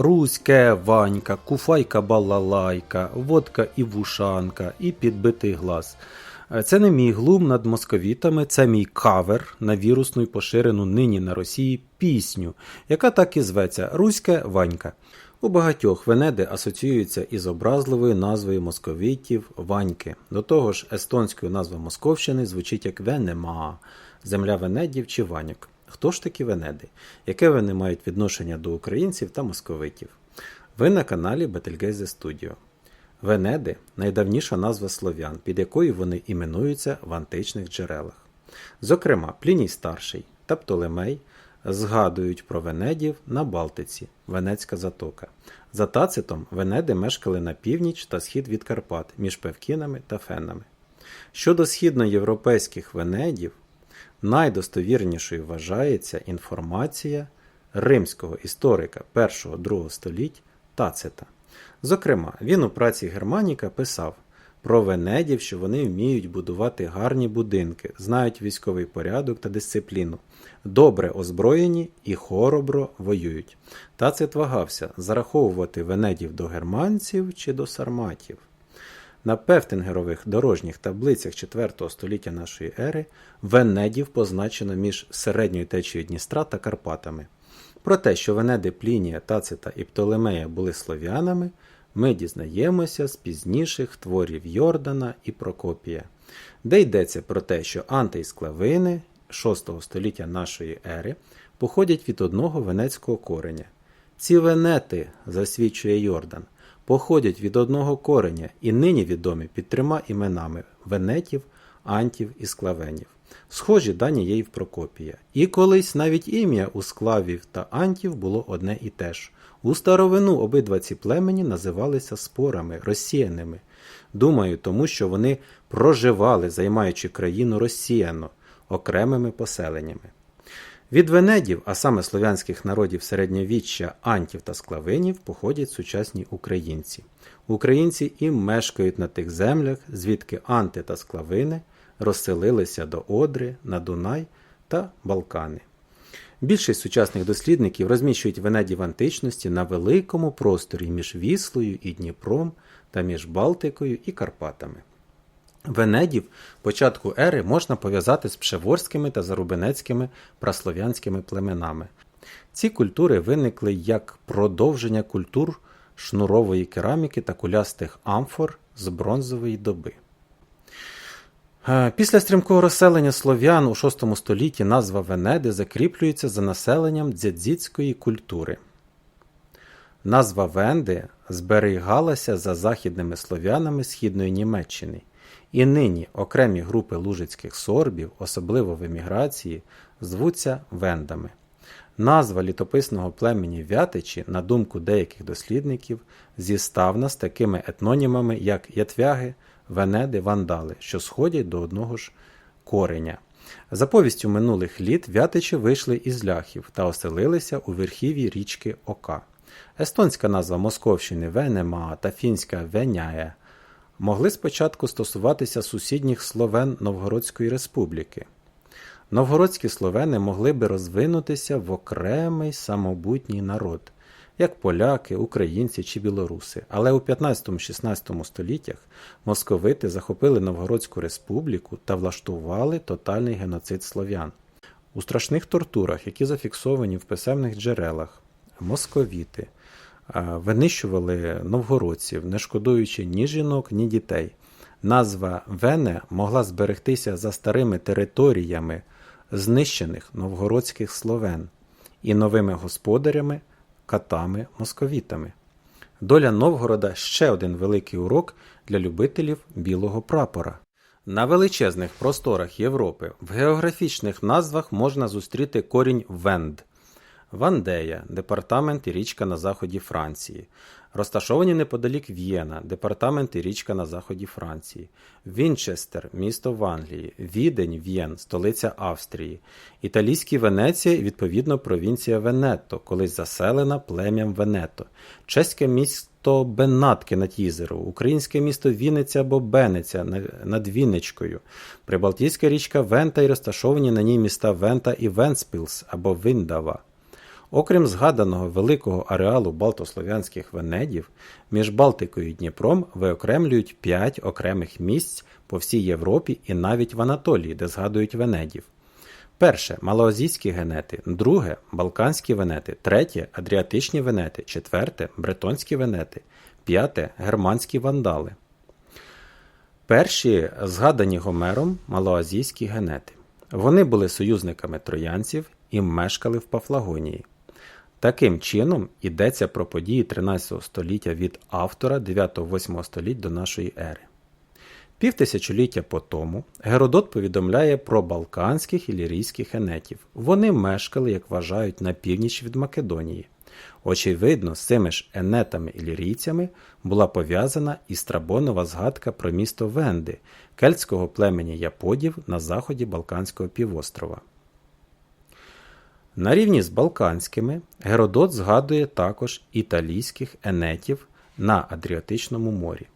Руське Ванька, куфайка балалайка, водка і вушанка, і підбитий глаз. Е, Це не мій глум над московітами, це мій кавер на вірусну й поширену нині на Росії пісню, яка так і зветься Руське Ванька. У багатьох Венеди асоціюються із образливою назвою московітів Ваньки. До того ж, естонською назва Московщини звучить як Венема, земля Венедів чи Ваньок. Хто ж такі Венеди? Яке вони мають відношення до українців та московитів? Ви на каналі Betelgeuse Studio. Венеди найдавніша назва слов'ян, під якою вони іменуються в античних джерелах. Зокрема, Пліній Старший та Птолемей згадують про Венедів на Балтиці, Венецька затока. За Тацитом Венеди мешкали на північ та схід від Карпат між Певкінами та Фенами. Щодо східноєвропейських Венедів, найдостовірнішою вважається інформація римського історика 1-2 століть Тацита. Зокрема, він у праці Германіка писав про венедів, що вони вміють будувати гарні будинки, знають військовий порядок та дисципліну, добре озброєні і хоробро воюють. Тацит вагався зараховувати венедів до германців чи до сарматів. На певтингерових дорожніх таблицях 4 століття нашої ери Венедів позначено між середньою течією Дністра та Карпатами. Про те, що Венеди Плінія, Тацита і Птолемея були слов'янами, ми дізнаємося з пізніших творів Йордана і Прокопія, де йдеться про те, що Антей Склавини 6 століття нашої ери походять від одного венецького кореня. Ці венети, засвідчує Йордан, походять від одного кореня і нині відомі під трьома іменами венетів, антів і склавенів. Схожі дані є і в Прокопія. І колись навіть ім'я у склавів та антів було одне і те ж. У старовину обидва ці племені називалися спорами, розсіяними. Думаю, тому що вони проживали, займаючи країну розсіяно, окремими поселеннями. Від венедів, а саме слов'янських народів середньовіччя, антів та склавинів, походять сучасні українці. Українці і мешкають на тих землях, звідки анти та склавини розселилися до Одри, на Дунай та Балкани. Більшість сучасних дослідників розміщують венедів античності на великому просторі між Віслою і Дніпром та між Балтикою і Карпатами. Венедів початку ери можна пов'язати з пшеворськими та зарубинецькими праслов'янськими племенами. Ці культури виникли як продовження культур шнурової кераміки та кулястих амфор з бронзової доби. Е, Після стрімкого розселення слов'ян у VI столітті назва Венеди закріплюється за населенням дзядзіцької культури. Назва Венди зберігалася за західними слов'янами східної Німеччини, і нині окремі групи лужицьких сорбів, особливо в еміграції, звуться вендами. Назва літописного племені Вятичі, на думку деяких дослідників, зіставна з такими етнонімами, як Ятвяги, Венеди, Вандали, що сходять до одного ж кореня. За повістю минулих літ Вятичі вийшли із ляхів та оселилися у верхів'ї річки Ока. Естонська назва Московщини Венема та фінська Веняє могли спочатку стосуватися сусідніх словен Новгородської республіки. Новгородські словени могли би розвинутися в окремий самобутній народ, як поляки, українці чи білоруси. Але у 15-16 століттях московити захопили Новгородську республіку та влаштували тотальний геноцид слов'ян. У страшних тортурах, які зафіксовані в писемних джерелах, московіти винищували новгородців, не шкодуючи ні жінок, ні дітей. Назва Вене могла зберегтися за старими територіями знищених новгородських словен і новими господарями, катами, московітами. Доля Новгорода ще один великий урок для любителів білого прапора. На величезних просторах Європи в географічних назвах можна зустріти корінь Венд, Вандея, департамент і річка на заході Франції, розташовані неподалік В'єна, департамент і річка на заході Франції, Вінчестер, місто в Англії, Відень, В'єн, столиця Австрії, італійські Венеція і відповідно провінція Венето, колись заселена плем'ям Венето, чеське місто Бенатки над Їзеру, українське місто Вінниця або Бенеця над Вінничкою, Прибалтійська річка Вента і розташовані на ній міста Вента і Венспілс або Виндава. Окрім згаданого великого ареалу балтослов'янських венедів, між Балтикою і Дніпром виокремлюють п'ять окремих місць по всій Європі і навіть в Анатолії, де згадують венедів. Перше малоазійські генети, друге балканські венети, третє адріатичні венети, четверте бретонські венети, п'яте германські вандали. Перші згадані Гомером малоазійські генети. Вони були союзниками троянців і мешкали в Пафлагонії. Таким чином йдеться про події 13 століття від автора 9-8 століть до нашої ери. Півтисячоліття по тому Геродот повідомляє про балканських і лірійських енетів. Вони мешкали, як вважають, на північ від Македонії. Очевидно, з цими ж енетами і лірійцями була пов'язана і страбонова згадка про місто Венди, кельтського племені Яподів на заході Балканського півострова. На рівні з балканськими Геродот згадує також італійських енетів на Адріатичному морі.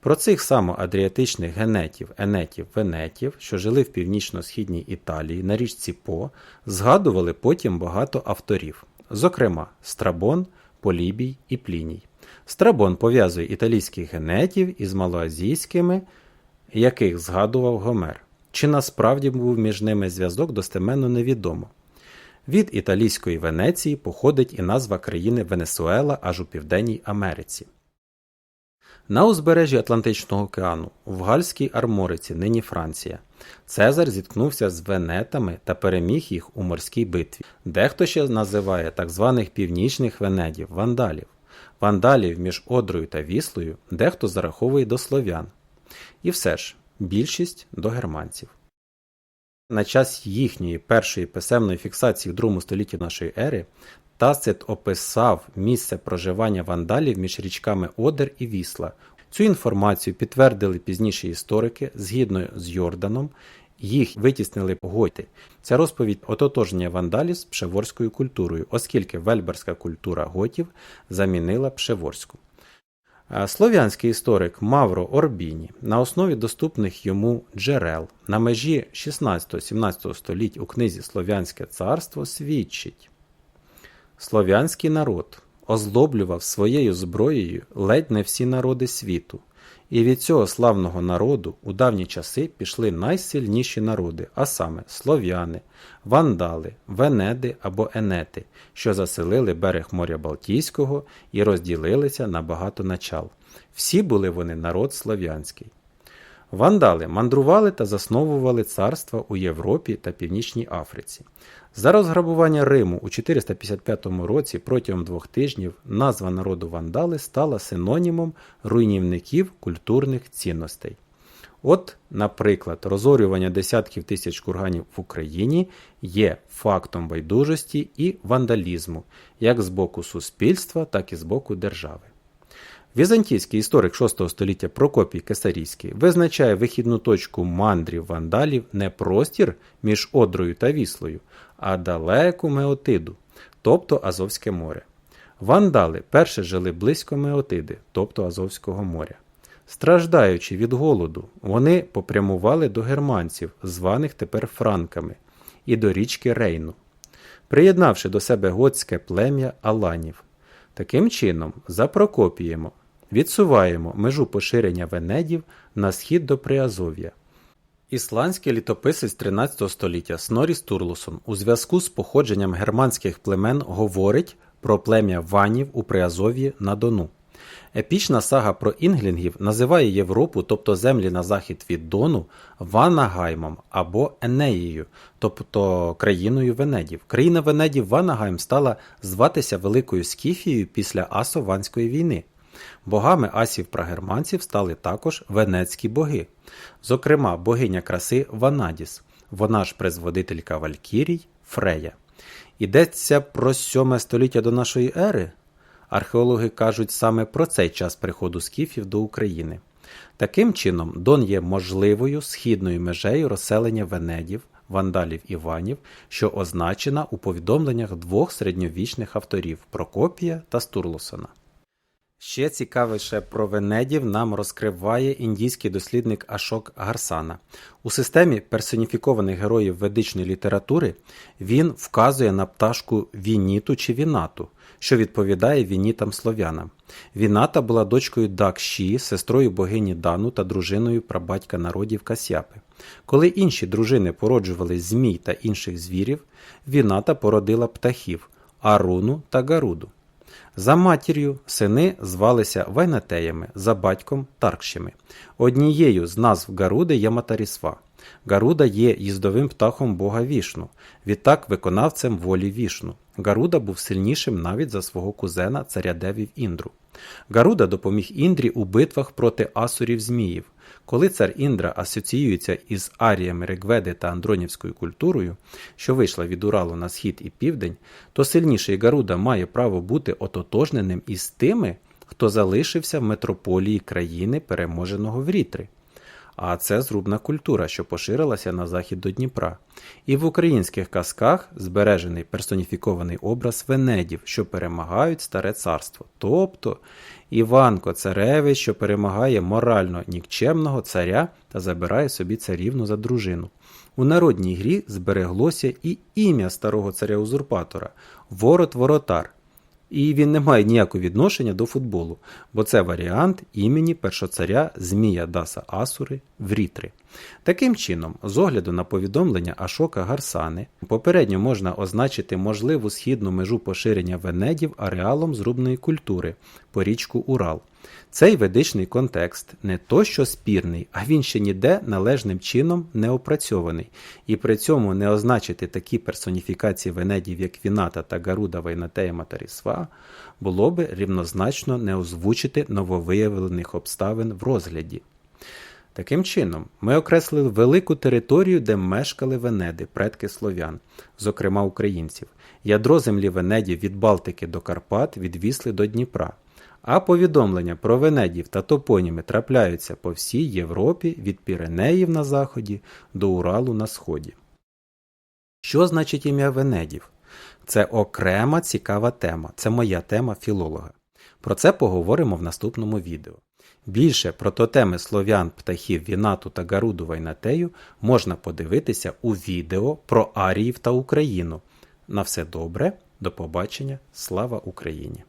Про цих самоадріатичних генетів, енетів, венетів, що жили в північно-східній Італії на річці По, згадували потім багато авторів, зокрема Страбон, Полібій і Пліній. Страбон пов'язує італійських генетів із малоазійськими, яких згадував Гомер. Чи насправді був між ними зв'язок достеменно невідомо. Від італійської Венеції походить і назва країни Венесуела аж у Південній Америці. На узбережжі Атлантичного океану, в Гальській Армориці, нині Франція, Цезар зіткнувся з венетами та переміг їх у морській битві. Дехто ще називає так званих північних венедів вандалів. Вандалів між Одрою та Віслою дехто зараховує до слов'ян. І все ж, більшість до германців. На час їхньої першої писемної фіксації в другому столітті нашої ери Тацит описав місце проживання вандалів між річками Одер і Вісла. Цю інформацію підтвердили пізніші історики згідно з Йорданом, їх витіснили гойти. Ця розповідь ототожнення вандалів з пшеворською культурою, оскільки вельберська культура готів замінила пшеворську. Слов'янський історик Мавро Орбіні на основі доступних йому джерел на межі 16-17 століть у книзі Слов'янське царство свідчить. Слов'янський народ озлоблював своєю зброєю ледь не всі народи світу, і від цього славного народу у давні часи пішли найсильніші народи, а саме слов'яни, вандали, венеди або енети, що заселили берег моря Балтійського і розділилися на багато начал. Всі були вони народ слов'янський. Вандали мандрували та засновували царства у Європі та Північній Африці. За розграбування Риму у 455 році протягом двох тижнів назва народу вандали стала синонімом руйнівників культурних цінностей. От, наприклад, розорювання десятків тисяч курганів в Україні є фактом байдужості і вандалізму як з боку суспільства, так і з боку держави. Візантійський історик VI століття Прокопій Кесарійський визначає вихідну точку мандрів вандалів не простір між Одрою та Віслою, а далеку Меотиду, тобто Азовське море. Вандали перше жили близько Меотиди, тобто Азовського моря. Страждаючи від голоду, вони попрямували до германців, званих тепер франками, і до річки Рейну, приєднавши до себе готське плем'я Аланів. Таким чином, за Прокопіємо, відсуваємо межу поширення венедів на схід до Приазов'я. Ісландський літописець 13 століття Сноріс Турлусон у зв'язку з походженням германських племен говорить про плем'я Ванів у Приазов'ї на Дону. Епічна сага про інглінгів називає Європу, тобто землі на захід від Дону, Ванагаймом або Енеєю, тобто країною Венедів. Країна Венедів Ванагайм стала зватися Великою Скіфією після Асованської війни. Богами асів прагерманців стали також венецькі боги, зокрема, богиня краси Ванадіс, вона ж призводителька Валькірій Фрея. Йдеться про 7 століття до нашої ери. Археологи кажуть саме про цей час приходу скіфів до України. Таким чином, Дон є можливою східною межею розселення венедів, вандалів Іванів, що означена у повідомленнях двох середньовічних авторів Прокопія та Стурлусона. Ще цікавіше про венедів нам розкриває індійський дослідник Ашок Гарсана. У системі персоніфікованих героїв ведичної літератури він вказує на пташку Вініту чи Вінату, що відповідає вінітам слов'янам. Віната була дочкою Дакші, сестрою богині Дану та дружиною прабатька народів Касяпи. Коли інші дружини породжували змій та інших звірів, Віната породила птахів Аруну та Гаруду. За матір'ю сини звалися Вайнатеями, за батьком Таркшями. Однією з назв Гаруди є Матарісва. Гаруда є їздовим птахом бога Вішну, відтак виконавцем волі Вішну. Гаруда був сильнішим навіть за свого кузена царя Девів Індру. Гаруда допоміг Індрі у битвах проти асурів Зміїв. Коли цар Індра асоціюється із аріями Ригведи та андронівською культурою, що вийшла від Уралу на схід і південь, то сильніший Гаруда має право бути ототожненим із тими, хто залишився в метрополії країни, переможеного в Рітри. А це зрубна культура, що поширилася на захід до Дніпра. І в українських казках збережений персоніфікований образ венедів, що перемагають старе царство, тобто Іванко Царевич, що перемагає морально нікчемного царя та забирає собі царівну за дружину. У народній грі збереглося і ім'я старого царя-узурпатора Ворот Воротар. І він не має ніякого відношення до футболу, бо це варіант імені першоцаря Змія Даса Асури в Рітри. Таким чином, з огляду на повідомлення Ашока Гарсани, попередньо можна означити можливу східну межу поширення венедів ареалом зрубної культури по річку Урал. Цей ведичний контекст не то що спірний, а він ще ніде належним чином не опрацьований, і при цьому не означити такі персоніфікації венедів, як Віната та Гаруда Вайнатея Матарісва, було би рівнозначно не озвучити нововиявлених обставин в розгляді. Таким чином, ми окреслили велику територію, де мешкали венеди, предки слов'ян, зокрема українців. Ядро землі венедів від Балтики до Карпат відвісли до Дніпра. А повідомлення про венедів та топоніми трапляються по всій Європі від Піренеїв на заході до Уралу на сході. Що значить ім'я венедів? Це окрема цікава тема, це моя тема філолога. Про це поговоримо в наступному відео. Більше про тотеми слов'ян птахів Вінату та Гаруду Вайнатею можна подивитися у відео про Аріїв та Україну. На все добре, до побачення, слава Україні!